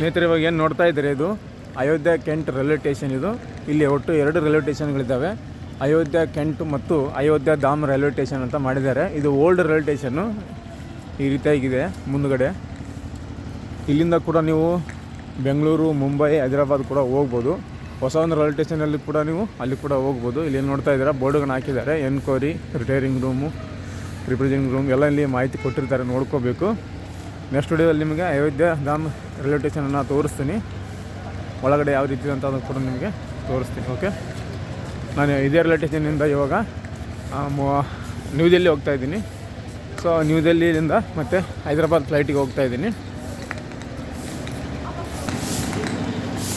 ಸ್ನೇಹಿತರೆ, ಇವಾಗ ಏನು ನೋಡ್ತಾ ಇದ್ದೀರಿ ಇದು? ಅಯೋಧ್ಯ, ಕೆಂಟ್ ರೈಲ್ವೆ ಸ್ಟೇಷನ್ ಇದು. ಇಲ್ಲಿ ಒಟ್ಟು ಎರಡು ರೈಲ್ವೆ ಸ್ಟೇಷನ್ಗಳಿದ್ದಾವೆ. ಅಯೋಧ್ಯ, ಕೆಂಟ್ ಮತ್ತು ಅಯೋಧ್ಯ ಧಾಮ್ ರೈಲ್ವೆ ಸ್ಟೇಷನ್ ಅಂತ ಮಾಡಿದ್ದಾರೆ. ಇದು ಓಲ್ಡ್ ರೈಲ್ವೆ ಸ್ಟೇಷನ್ನು ಈ ರೀತಿಯಾಗಿದೆ ಮುಂದುಗಡೆ. ಇಲ್ಲಿಂದ ಕೂಡ ನೀವು ಬೆಂಗಳೂರು, ಮುಂಬೈ, ಹೈದರಾಬಾದ್ ಕೂಡ ಹೋಗ್ಬೋದು. ಹೊಸ ಒಂದು ರೈಲ್ವೆ ಸ್ಟೇಷನಲ್ಲಿ ಕೂಡ ನೀವು ಅಲ್ಲಿ ಕೂಡ ಹೋಗ್ಬೋದು. ಇಲ್ಲಿ ನೋಡ್ತಾ ಇದ್ದೀರಾ? ಬೋರ್ಡ್ಗಳನ್ನ ಹಾಕಿದ್ದಾರೆ. Enquiry, retiring room representing room, ಎಲ್ಲ ಇಲ್ಲಿ ಮಾಹಿತಿ ಕೊಟ್ಟಿರ್ತಾರೆ. ನೋಡ್ಕೋಬೇಕು. ನೆಕ್ಸ್ಟ್ ವಿಡಿಯೋದಲ್ಲಿ ನಿಮಗೆ ಅಯೋಧ್ಯೆ ಧಾಮ್ ರೈಲ್ವೆ ಸ್ಟೇಷನನ್ನು ತೋರಿಸ್ತೀನಿ. ಒಳಗಡೆ ಯಾವ ರೀತಿ ಅಂತ ಕೂಡ ನಿಮಗೆ ತೋರಿಸ್ತೀನಿ ಓಕೆ ನಾನು ಇದೇ ರೈಲ್ವೆ ಇವಾಗ ನ್ಯೂ ದೆಲ್ಲಿ ಹೋಗ್ತಾ ಇದ್ದೀನಿ. ಸೊ ನ್ಯೂ ದೆಲ್ಲಿಯಿಂದ ಮತ್ತು ಹೈದರಾಬಾದ್ ಫ್ಲೈಟಿಗೆ ಹೋಗ್ತಾ ಇದ್ದೀನಿ.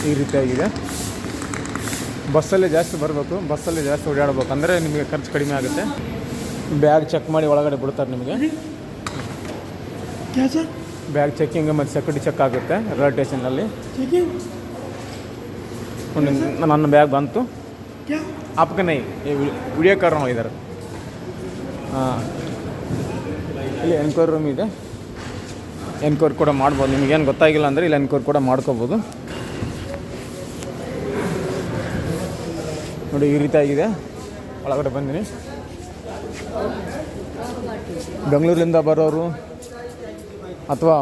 ಈ ರೀತಿಯಾಗಿದೆ. ಬಸ್ಸಲ್ಲೇ ಜಾಸ್ತಿ ಬರಬೇಕು ಬಸ್ಸಲ್ಲೇ ಜಾಸ್ತಿ ಓಡಾಡಬೇಕು. ಅಂದರೆ ನಿಮಗೆ ಖರ್ಚು ಕಡಿಮೆ ಆಗುತ್ತೆ. ಬ್ಯಾಗ್ ಚೆಕ್ ಮಾಡಿ ಒಳಗಡೆ ಬಿಡ್ತಾರೆ ನಿಮಗೆ. ಬ್ಯಾಗ್ ಚೆಕಿಂಗ್ ಮತ್ತು ಸೆಕ್ಯೂರಿಟಿ ಚೆಕ್ ಆಗುತ್ತೆ ರೈಲ್ವೆ ಸ್ಟೇಷನಲ್ಲಿ ನನ್ನ ಬ್ಯಾಗ್ ಬಂತು. ಆಪ್ಕನೈ ವಿಡಿಯೋ ಕಾರ್ ಇದ್ದಾರೆ ಹಾಂ ಇಲ್ಲಿ ಎನ್ಕ್ವೈರಿ ರೂಮ್ ಇದೆ. ಎನ್ಕ್ವೈರಿ ಕೂಡ ಮಾಡ್ಬೋದು. ನಿಮಗೇನು ಗೊತ್ತಾಗಿಲ್ಲ ಅಂದರೆ ಇಲ್ಲಿ ಎನ್ಕ್ವೈರಿ ಕೂಡ ಮಾಡ್ಕೋಬೋದು. ನೋಡಿ ಈ ರೀತಿಯಾಗಿದೆ ಒಳಗಡೆ ಬಂದಿನಿ. ಬೆಂಗಳೂರಿಂದ ಬರೋರು ಅಥವಾ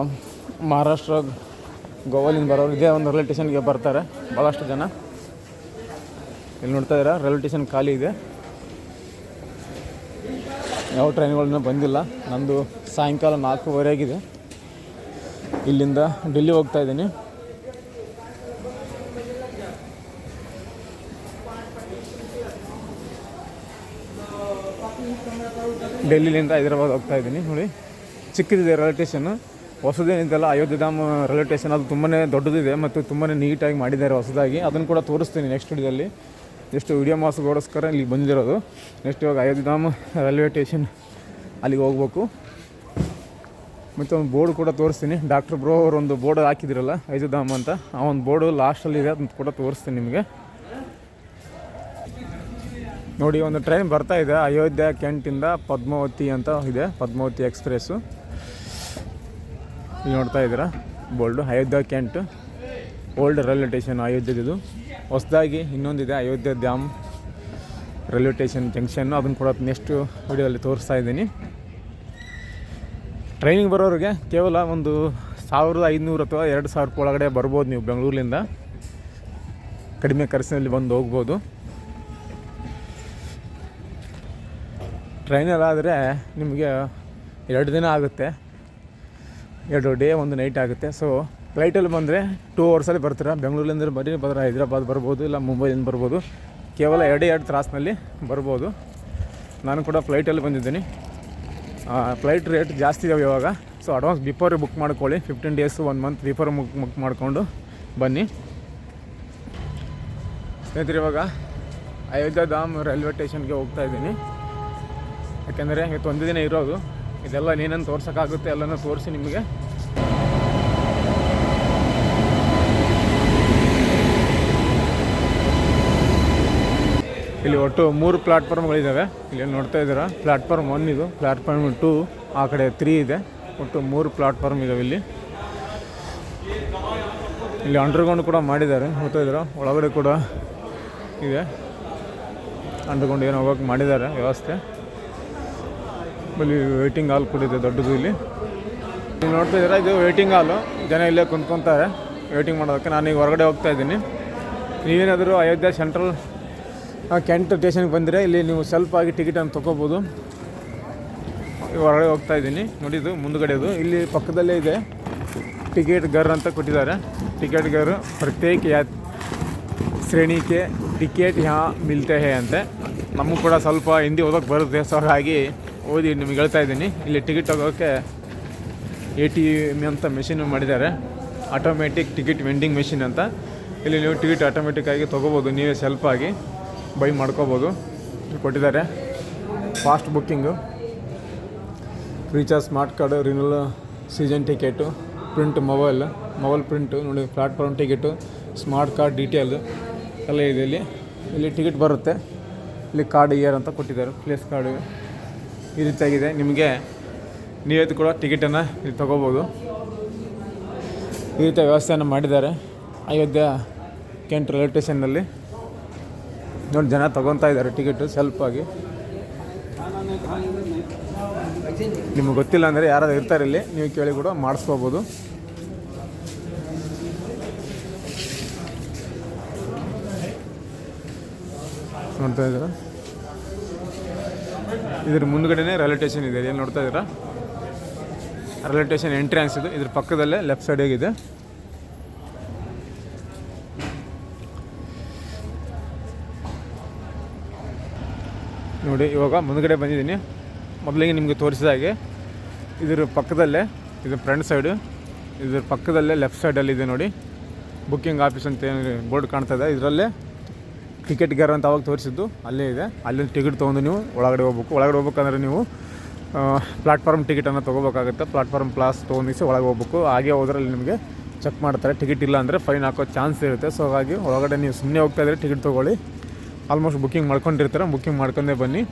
ಮಹಾರಾಷ್ಟ್ರ, ಗೋವಾಲಿಂದ ಬರೋರು ಇದೇ ಒಂದು ರೈಲ್ವೆ ಸ್ಟೇಷನ್ಗೆ ಬರ್ತಾರೆ ಭಾಳಷ್ಟು ಜನ. ಇಲ್ಲಿ ನೋಡ್ತಾ ಇದ್ದೀರಾ ರೈಲ್ವೆ ಸ್ಟೇಷನ್ ಖಾಲಿ ಇದೆ. ಯಾವ ಟ್ರೈನ್ಗಳನ್ನ ಬಂದಿಲ್ಲ. ನಂದು ಸಾಯಂಕಾಲ ನಾಲ್ಕೂವರೆಗಿದೆ ಇಲ್ಲಿಂದ ಡೆಲ್ಲಿ ಹೋಗ್ತಾ ಇದ್ದೀನಿ. ಡೆಲ್ಲಿಲಿಂದ ಹೈದ್ರಾಬಾದ್ ಹೋಗ್ತಾ ಇದ್ದೀನಿ. ನೋಡಿ, ಚಿಕ್ಕದಿದೆ ರೈಲ್ವೆ ಸ್ಟೇಷನ್ನು ಹೊಸದೇನಿದೆಲ್ಲ ಅಯೋಧ್ಯಧಾಮ್ ರೈಲ್ವೆ ಸ್ಟೇಷನ್ ಅದು ತುಂಬಾ ದೊಡ್ಡದಿದೆ ಮತ್ತು ತುಂಬಾ ನೀಟಾಗಿ ಮಾಡಿದ್ದಾರೆ ಹೊಸದಾಗಿ. ಅದನ್ನು ಕೂಡ ತೋರಿಸ್ತೀನಿ ನೆಕ್ಸ್ಟ್ ವಿಡಿಯೋದಲ್ಲಿ ಎಷ್ಟು ವಿಡಿಯೋ ಮಾಸ್ಗೋಸ್ಕರ ಇಲ್ಲಿ ಬಂದಿರೋದು. ನೆಕ್ಸ್ಟ್ ಇವಾಗ ಅಯೋಧ್ಯಧಾಮ್ ರೈಲ್ವೆ ಸ್ಟೇಷನ್ ಅಲ್ಲಿಗೆ ಹೋಗ್ಬೇಕು. ಮತ್ತು ಒಂದು ಬೋರ್ಡ್ ಕೂಡ ತೋರಿಸ್ತೀನಿ. ಡಾಕ್ಟರ್ ಬ್ರೋ ಅವರು ಒಂದು ಬೋರ್ಡ್ ಹಾಕಿದಿರಲ್ಲ ಅಯೋಧ್ಯಧಾಮ್ ಅಂತ. ಆ ಒಂದು ಬೋರ್ಡು ಲಾಸ್ಟಲ್ಲಿದೆ ಅದನ್ನ ಕೂಡ ತೋರಿಸ್ತೀನಿ ನಿಮಗೆ. ನೋಡಿ, ಒಂದು ಟ್ರೈನ್ ಬರ್ತಾ ಇದೆ, ಅಯೋಧ್ಯ, ಕೆಂಟಿಂದ ಪದ್ಮಾವತಿ ಅಂತ ಇದೆ, ಪದ್ಮಾವತಿ ಎಕ್ಸ್ಪ್ರೆಸ್ಸು ಇಲ್ಲಿ ನೋಡ್ತಾ ಇದ್ದೀರಾ? Board Ayodhya Cantt old railway station ಅಯೋಧ್ಯದಿದು. ಹೊಸದಾಗಿ ಇನ್ನೊಂದಿದೆ Ayodhya Dham railway station junction ಅದನ್ನು ಕೂಡ ನೆಕ್ಸ್ಟ್ ವೀಡಿಯೋದಲ್ಲಿ ತೋರಿಸ್ತಾ ಇದ್ದೀನಿ. ಟ್ರೈನಿಗೆ ಬರೋರಿಗೆ ಕೇವಲ ಒಂದು ಸಾವಿರದ ಐದುನೂರು ಅಥವಾ ಎರಡು ಸಾವಿರ ಒಳಗಡೆ ಬರ್ಬೋದು ನೀವು ಬೆಂಗಳೂರಿಂದ ಕಡಿಮೆ ಖರ್ಚಿನಲ್ಲಿ ಬಂದು ಹೋಗ್ಬೋದು. ಟ್ರೈನಲ್ಲಾದರೆ ನಿಮಗೆ ಎರಡು ದಿನ ಆಗುತ್ತೆ. ಎರಡು ಡೇ, ಒಂದು ನೈಟ್ ಆಗುತ್ತೆ. ಸೊ ಫ್ಲೈಟಲ್ಲಿ ಬಂದರೆ ಟೂ ಅವರ್ಸಲ್ಲಿ ಬರ್ತೀರಾ? ಬೆಂಗಳೂರಿಂದ ಬರೀ ಬಂದರೆ ಹೈದ್ರಾಬಾದ್ ಬರ್ಬೋದು, ಇಲ್ಲ ಮುಂಬೈಯಿಂದ ಬರ್ಬೋದು. ಕೇವಲ ಎರಡೇ ಎರಡು ತ್ರಾಸಿನಲ್ಲಿ ಬರ್ಬೋದು. ನಾನು ಕೂಡ ಫ್ಲೈಟಲ್ಲಿ ಬಂದಿದ್ದೀನಿ. ಫ್ಲೈಟ್ ರೇಟ್ ಜಾಸ್ತಿ ಇದಾವೆ ಇವಾಗ. ಸೊ ಅಡ್ವಾನ್ಸ್ ಬಿಫೋರ್ ಬುಕ್ ಮಾಡ್ಕೊಳ್ಳಿ. Fifteen days one month before book book ಮಾಡಿಕೊಂಡು ಬನ್ನಿ. ಸ್ನೇಹಿತರೆ, ಇವಾಗ ಅಯೋಧ್ಯ ಧಾಮ್ ರೈಲ್ವೆ ಸ್ಟೇಷನ್ಗೆ ಹೋಗ್ತಾ ಇದ್ದೀನಿ. ಯಾಕೆಂದರೆ ಇವತ್ತು ಒಂದು ದಿನ ಇರೋದು. ಇದೆಲ್ಲ ನೀನೇನು ತೋರ್ಸೋಕ್ಕಾಗುತ್ತೆ ಎಲ್ಲನೂ ತೋರಿಸಿ ನಿಮಗೆ. ಇಲ್ಲಿ ಒಟ್ಟು ಮೂರು ಪ್ಲಾಟ್ಫಾರ್ಮ್ಗಳಿದ್ದಾವೆ ಇಲ್ಲಿ ನೋಡ್ತಾ ಇದ್ದೀರಾ? ಪ್ಲಾಟ್ಫಾರ್ಮ್ ಒನ್ ಇದು, ಪ್ಲಾಟ್ಫಾರ್ಮ್ ಟೂ ಆ ಕಡೆ ತ್ರೀ ಇದೆ. ಒಟ್ಟು ಮೂರು ಪ್ಲಾಟ್ಫಾರ್ಮ್ ಇದ್ದಾವೆ ಇಲ್ಲಿ. ಇಲ್ಲಿ ಅಂಡರ್ಗ್ರೌಂಡ್ ಕೂಡ ಮಾಡಿದ್ದಾರೆ. ನೋಡ್ತಾ ಇದ್ದೀರಾ? ಒಳಗಡೆ ಕೂಡ ಇದೆ. ಅಂಡರ್ಗ್ರೌಂಡ್ ಏನೋ ಹೋಗೋಕೆ ಮಾಡಿದ್ದಾರೆ, ವ್ಯವಸ್ಥೆ. ಇಲ್ಲಿ ವೇಟಿಂಗ್ ಹಾಲ್ ಕೂಡ ಇದೆ ದೊಡ್ಡದು ಇಲ್ಲಿ. ನೀವು ನೋಡ್ತಾ ಇದ್ದೀರಾ, ಇದು ವೇಟಿಂಗ್ ಹಾಲು ಜನ ಇಲ್ಲೇ ಕುಂತ್ಕೊತಾರೆ ವೇಟಿಂಗ್ ಮಾಡೋದಕ್ಕೆ. ನಾನು ಈಗ ಹೊರಗಡೆ ಹೋಗ್ತಾ ಇದ್ದೀನಿ. ನೀವೇನಾದರೂ ಅಯೋಧ್ಯೆ ಸೆಂಟ್ರಲ್ ಕೆಂಟ್ ಸ್ಟೇಷನ್ಗೆ ಬಂದರೆ ಇಲ್ಲಿ ನೀವು ಸ್ವಲ್ಪ ಆಗಿ ಟಿಕೆಟನ್ನು ತೊಗೋಬೋದು. ಹೊರಗಡೆ ಹೋಗ್ತಾ ಇದ್ದೀನಿ. ನೋಡಿದ್ದು, ಮುಂದುಗಡೆದು. ಇಲ್ಲಿ ಪಕ್ಕದಲ್ಲೇ ಇದೆ ಟಿಕೆಟ್ ಗರ್ ಅಂತ ಕೊಟ್ಟಿದ್ದಾರೆ. ಟಿಕೆಟ್ ಗರ್ ಪ್ರತ್ಯೇಕ ಯಾ, ಶ್ರೇಣಿಕೆ ಟಿಕೆಟ್ ಯಾ, ಮಿಲ್ತೆ ಹೇ ಅಂತೆ. ನಮಗೂ ಕೂಡ ಸ್ವಲ್ಪ ಹಿಂದಿ ಓದೋಕ್ಕೆ ಬರುತ್ತೆ ಸೊ ಹಾಗಾಗಿ ಓದಿ ನಿಮಗೆ ಹೇಳ್ತಾ ಇದ್ದೀನಿ. ಇಲ್ಲಿ ಟಿಕೆಟ್ ತಗೋಕ್ಕೆ ಎ ಟಿ ಎಂ ಅಂತ ಮೆಷಿನ್ ಮಾಡಿದ್ದಾರೆ. ಆಟೋಮೆಟಿಕ್ ಟಿಕೆಟ್ ವೆಂಡಿಂಗ್ ಮೆಷಿನ್ ಅಂತ. ಇಲ್ಲಿ ನೀವು ಟಿಕೆಟ್ ಆಟೋಮೆಟಿಕ್ಕಾಗಿ ತೊಗೋಬೋದು. ನೀವೇ ಸೆಲ್ಫ್ ಆಗಿ ಬೈ ಮಾಡ್ಕೋಬೋದು. ಕೊಟ್ಟಿದ್ದಾರೆ. Fast booking recharge smart card renewal season ticket print mobile mobile print ನೋಡಿ platform ticket smart card detail ಎಲ್ಲ ಇದೆ ಇಲ್ಲಿ. ಇಲ್ಲಿ ಟಿಕೆಟ್ ಬರುತ್ತೆ. ಇಲ್ಲಿ ಕಾರ್ಡ್ ಇಯರ್ ಅಂತ ಕೊಟ್ಟಿದ್ದಾರೆ. ಪ್ಲೇಸ್ ಕಾರ್ಡು ಈ ರೀತಿಯಾಗಿದೆ. ನಿಮಗೆ ನೀವೇತು ಕೂಡ ಟಿಕೆಟನ್ನು ಇಲ್ಲಿ ತೊಗೋಬೋದು. ಈ ರೀತಿಯ ವ್ಯವಸ್ಥೆಯನ್ನು ಮಾಡಿದ್ದಾರೆ. ಅಯೋಧ್ಯ ಕೆಂಟ್ ರೈಲ್ವೆ ಸ್ಟೇಷನ್ನಲ್ಲಿ. ನೋಡಿ, ಜನ ತೊಗೊತಾ ಇದ್ದಾರೆ ಟಿಕೆಟು ಸೆಲ್ಫ್ ಆಗಿ ನಿಮಗೆ ಗೊತ್ತಿಲ್ಲ ಅಂದರೆ ಯಾರಾದ್ರೂ ಇರ್ತಾರೆ ಇಲ್ಲಿ. ನೀವು ಕೇಳಿ ಕೂಡ ಮಾಡಿಸ್ಕೋಬೋದು. ನೋಡ್ತಾ ಇದ್ದೀರಾ? ಇದ್ರ ಮುಂದ್ಗಡೆನೇ ರೈಲ್ವೆ ಸ್ಟೇಷನ್ ಇದೆ. ಏನು ನೋಡ್ತಾ ಇದ್ದೀರಾ? ರೈಲ್ವೆ ಸ್ಟೇಷನ್ ಎಂಟ್ರೆನ್ಸ್ ಇದು. ಇದ್ರ ಪಕ್ಕದಲ್ಲೇ ಲೆಫ್ಟ್ ಸೈಡ್ ಆಗಿದೆ ನೋಡಿ, ಇವಾಗ ಮುಂದ್ಗಡೆ ಬಂದಿದ್ದೀನಿ. ಮೊದಲಿಗೆ ನಿಮಗೆ ತೋರಿಸಿದ ಹಾಗೆ ಇದ್ರ ಪಕ್ಕದಲ್ಲೇ ಇದು ಫ್ರಂಟ್ ಸೈಡು ಇದ್ರ ಪಕ್ಕದಲ್ಲೇ ಲೆಫ್ಟ್ ಸೈಡಲ್ಲಿದೆ ನೋಡಿ. ಬುಕ್ಕಿಂಗ್ ಆಫೀಸ್ ಅಂತ ಏನು ಬೋರ್ಡ್ ಕಾಣ್ತಾ ಇದೆ. ಇದರಲ್ಲೇ ಟಿಕೆಟ್ ಗೇರ್ ಅಂತ ಅವಾಗ ತೋರಿಸಿದ್ದು. ಅಲ್ಲೇ ಇದೆ. ಅಲ್ಲಿಂದ ಟಿಕೆಟ್ ತೊಗೊಂಡು ನೀವು ಒಳಗಡೆ ಹೋಗ್ಬೇಕು. ಒಳಗಡೆ ಹೋಗ್ಬೇಕಂದ್ರೆ ನೀವು ಪ್ಲಾಟ್ಫಾರ್ಮ್ ಟಿಕೆಟನ್ನು ತೊಗೋಬೇಕಾಗುತ್ತೆ. ಪ್ಲಾಟ್ಫಾರ್ಮ್ ಪ್ಲಾಸ್ ತೊಗೊಂಡಿಸಿ ಒಳಗೆ ಹೋಗ್ಬೇಕು. ಹಾಗೆ ಹೋದ್ರಲ್ಲಿ ನಿಮಗೆ ಚೆಕ್ ಮಾಡ್ತಾರೆ. ಟಿಕೆಟ್ ಇಲ್ಲ ಅಂದರೆ ಫೈನ್ ಹಾಕೋ ಚಾನ್ಸ್ ಇರುತ್ತೆ. ಸೊ ಹಾಗಾಗಿ ಒಳಗಡೆ ನೀವು ಸುಮ್ಮನೆ ಹೋಗ್ತಾ ಇದ್ರೆ ಟಿಕೆಟ್ ತೊಗೊಳ್ಳಿ. ಆಲ್ಮೋಸ್ಟ್ ಬುಕ್ಕಿಂಗ್ ಮಾಡ್ಕೊಂಡಿರ್ತಾರೆ. ಬುಕ್ಕಿಂಗ್ ಮಾಡ್ಕೊಂಡೇ ಬನ್ನಿ.